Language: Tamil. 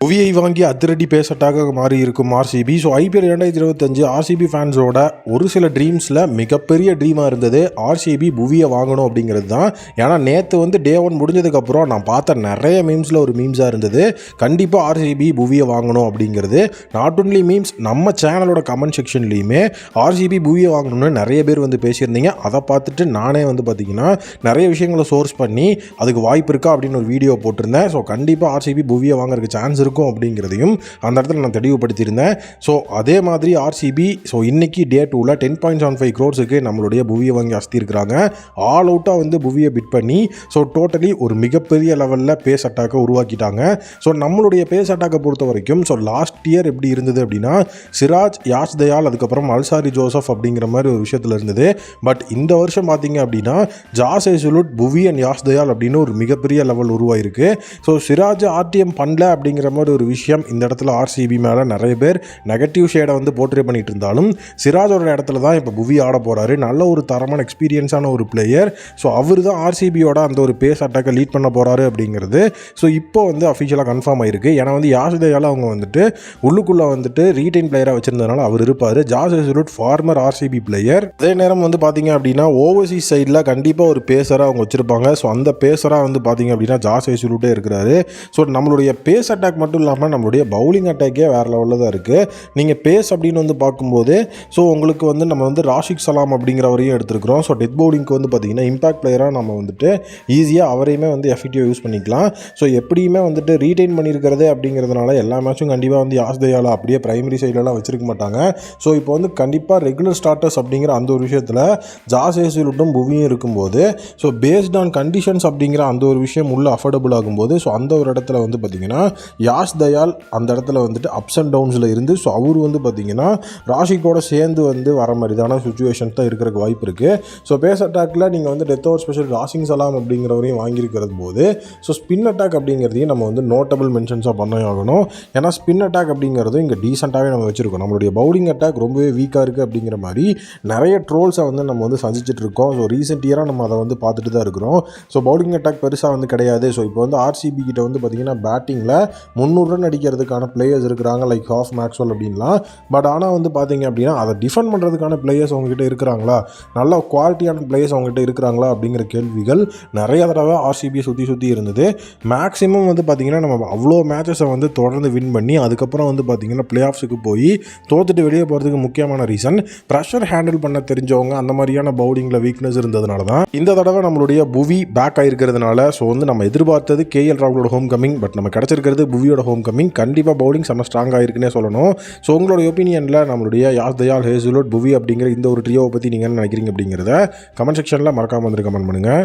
புவியை வாங்கி அதிரடி பேசட்டாக மாறி இருக்கும் ஆர்சிபி ஸோ ஐபிஎல் இரண்டாயிரத்தி இருபத்தஞ்சு ஆர்சிபி ஃபேன்ஸோட ஒரு சில ட்ரீம்ஸில் மிகப்பெரிய ட்ரீமாக இருந்தது ஆர்சிபி புவியை வாங்கணும் அப்படிங்கிறது தான். ஏன்னா நேற்று வந்து டே ஒன் முடிஞ்சதுக்கப்புறம் நான் பார்த்த நிறைய மீம்ஸில் ஒரு மீம்ஸாக இருந்தது. கண்டிப்பாக ஆர்சிபி புவியை வாங்கணும் அப்படிங்கிறது. நாட் ஒன்லி மீம்ஸ் நம்ம சேனலோட கமெண்ட் செக்ஷன்லேயுமே ஆர்சிபி புவியை வாங்கணும்னு நிறைய பேர் வந்து பேசியிருந்தீங்க. அதை பார்த்துட்டு நானே வந்து பார்த்திங்கன்னா நிறைய விஷயங்களை சோர்ஸ் பண்ணி அதுக்கு வாய்ப்பு இருக்கா அப்படின்னு ஒரு வீடியோ போட்டிருந்தேன். ஸோ கண்டிப்பாக ஆர்சிபி புவியை வாங்குறதுக்கு சான்ஸ் இருக்கும் அப்படிங்கிறதையும் அந்த இடத்துல நான் தெளிவுபடுத்தியிருந்தேன். ஸோ அதே மாதிரி ஆர்சிபி ஸோ இன்றைக்கி டே டூவில் டென் பாயிண்ட் செவன் ஃபைவ் க்ரோர்ஸுக்கு நம்மளுடைய புவியை வாங்கி அஸ்திருக்கிறாங்க ஆல் அவுட்டாக வந்து புவியை பிட் பண்ணி ஸோ டோட்டலி ஒரு மிகப்பெரிய லெவலில் பேஸ் அட்டாக்கை உருவாக்கிட்டாங்க. ஸோ நம்மளுடைய பேஸ் அட்டாக்கை பொறுத்த வரைக்கும் ஸோ லாஸ்ட் இயர் எப்படி இருந்தது அப்படின்னா சிராஜ் யாஸ் தயால் அதுக்கப்புறம் அல்சாரி ஜோசப் அப்படிங்கிற மாதிரி ஒரு விஷயத்தில் இருந்தது. பட் இந்த வருஷம் பார்த்தீங்க அப்படின்னா ஜாஸ் ஏசுலுட் புவி அண்ட் யாஷ் தயால் அப்படின்னு ஒரு மிகப்பெரிய லெவல் உருவாயிருக்கு. ஸோ சிராஜ் ஆர்டிஎம் பண்ணல அப்படிங்கிற மாதிரி ஒரு விஷயம். இந்த இடத்துல ஆர்சிபி மேலே நிறைய பேர் நெகட்டிவ் ஷேடை வந்து போர்ட்ரே பண்ணிட்டு இருந்தாலும் சிராஜோட இடத்துல தான் இப்போ புவி ஆட போகிறாரு நல்ல ஒரு தரமான எக்ஸ்பீரியன்ஸான ஒரு பிளேயர் ஸோ அவர் தான் ஆர்சிபியோட அந்த ஒரு பேஸ் அட்டாக்கை லீட் பண்ண போகிறாரு அப்படிங்கிறது. ஸோ இப்போ வந்து அஃபிஷியலாக கன்ஃபார்ம் ஆயிருக்கு. ஏன்னா வந்து யாசுதேயால் அவங்க வந்துட்டு உள்ளுக்குள்ளே வந்துட்டு ரீடைன் பிளேயராக வச்சிருந்ததுனால அவர் இருப்பார். Josh Hazlewood former RCB player அதே நேரம் வந்து பார்த்தீங்க அப்படின்னா ஓவர்சீஸ் சைடில் கண்டிப்பாக ஒரு பேசராக அவங்க வச்சுருப்பாங்க. ஸோ அந்த பேசராக வந்து பார்த்தீங்க அப்படின்னா ஜாஸ் எசுலுட்டே இருக்கிறாரு. ஸோ நம்மளுடைய பேஸ் அட்டாக் மட்டும் இல்லாமல் நம்மளுடைய பவுலிங் அட்டாக்கே வேறு லெவலில் தான் இருக்குது நீங்கள் பேஸ் அப்படின்னு வந்து பார்க்கும்போது ஸோ உங்களுக்கு வந்து நம்ம வந்து ராஷிக் சலாம் அப்படிங்கிறவரையும் எடுத்துருக்கிறோம். ஸோ டெத் பவுலிங்க்கு வந்து பார்த்தீங்கன்னா இம்பாக்ட் பிளேயராக நம்ம வந்துட்டு ஈஸியாக அவரையுமே வந்து எஃபெக்டிவாக யூஸ் பண்ணிக்கலாம். ஸோ எப்படியுமே வந்துட்டு ரீடைன் பண்ணியிருக்கிறது அப்படிங்கிறதுனால எல்லா மேட்சும் கண்டிப்பாக வந்து யாஸ் தயாலா அப்படியே பிரைமரி சைட்லலாம் வச்சுருக்க மாட்டாங்க. ஸோ இப்போ வந்து கண்டிப்பாக ரெகுலர் ஸ்டார்டர்ஸ் அப்படிங்கிற அந்த ஒரு விஷயத்தில் ஜாஸ் ஏசிலுட்டும் புவியும் இருக்கும்போது ஸோ பேஸ்ட் ஆன் கண்டிஷன்ஸ் அப்படிங்கிற அந்த ஒரு விஷயம் உள்ள அஃபோர்டபுள் ஆகும்போது ஸோ அந்த ஒரு இடத்துல வந்து பார்த்திங்கன்னா யாஷ் தயால் அந்த இடத்துல வந்துட்டு அப்ஸ் அண்ட் டவுன்ஸில் இருந்து ஸோ அவர் வந்து பார்த்திங்கன்னா ராஷிக்கோட சேர்ந்து வந்து வர மாதிரிதான சுச்சுவேஷன் தான் இருக்கிறக்கு வாய்ப்பு இருக்குது ஸோ பேஸ் அட்டாக்கில் நீங்கள் வந்து டெத் ஓவர் ஸ்பெஷல் ராசிங் சலாம் அப்படிங்கிறவரையும் வாங்கியிருக்கிறது போது ஸோ ஸ்பின் அட்டாக் அப்படிங்கிறதையும் நம்ம வந்து நோட்டபிள் மென்ஷன்ஸாக பண்ண ஆகணும். ஏன்னா ஸ்பின் அட்டாக் அப்படிங்கிறதும் இங்கே டீசெண்டாகவே நம்ம வச்சுருக்கோம். நம்மளுடைய பவுலிங் அட்டாக் ரொம்பவே வீக்காக இருக்குது அப்படிங்கிற மாதிரி நிறைய ட்ரோல்ஸை வந்து நம்ம வந்து சந்திச்சுட்டு இருக்கோம். ஸோ ரீசெண்ட் இயராக நம்ம அதை வந்து பார்த்துட்டு தான் இருக்கிறோம். ஸோ பவுலிங் அட்டாக் பெருசாக வந்து கிடையாது. ஸோ இப்போ வந்து ஆர்சிபி கிட்ட வந்து பார்த்திங்கன்னா பேட்டிங்கில் முந்நூறு ரன் அடிக்கிறதுக்கான பிளேயர்ஸ் இருக்கிறாங்க லைக் ஹாஃப் மேக்ஸ்வல் அப்படின்லாம். பட் ஆனால் வந்து பார்த்தீங்க அப்படின்னா அதை டிஃபெண்ட் பண்ணுறதுக்கான பிளேயர்ஸ் அவங்ககிட்ட இருக்கிறாங்களா? நல்ல குவாலிட்டியான பிளேயர்ஸ் அவங்ககிட்ட இருக்கிறாங்களா அப்படிங்கிற கேள்விகள் நிறைய தடவை ஆர்சிபியை சுற்றி சுற்றி இருந்தது. மேக்ஸிமம் வந்து பார்த்திங்கன்னா நம்ம அவ்வளோ மேட்சஸை வந்து தொடர்ந்து வின் பண்ணி அதுக்கப்புறம் வந்து பார்த்திங்கன்னா பிளே ஆஃப்ஸுக்கு போய் தோத்துட்டு வெளியே போகிறதுக்கு முக்கியமான ரீசன் ப்ரெஷர் ஹேண்டில் பண்ண தெரிஞ்சவங்க அந்த மாதிரியான பவுலிங்கில் வீக்னஸ் இருந்ததுனால தான் இந்த தடவை நம்மளுடைய புவி பேக் ஆயிருக்கிறதுனால ஸோ வந்து நம்ம எதிர்பார்த்தது கேஎல் ராகுலோட ஹோம் கமிங் பட் நம்ம கிடச்சிருக்கிறது புவியோட ஹோம் கமிங் கண்டிப்பாக பவுலிங் செம்ம ஸ்ட்ராங்காக இருக்குன்னே சொல்லணும். ஸோ உங்களோட ஒப்பீனியனில் நம்மளுடைய யாஸ் தயால் ஹேசுலோட் புவி அப்படிங்கிற இந்த ஒரு ட்ரியோவை பற்றி நீங்கள் என்ன நினைக்கிறீங்க அப்படிங்கிறத கமெண்ட் செக்ஷனில் மறக்காமல் வந்து கமெண்ட் பண்ணுங்கள்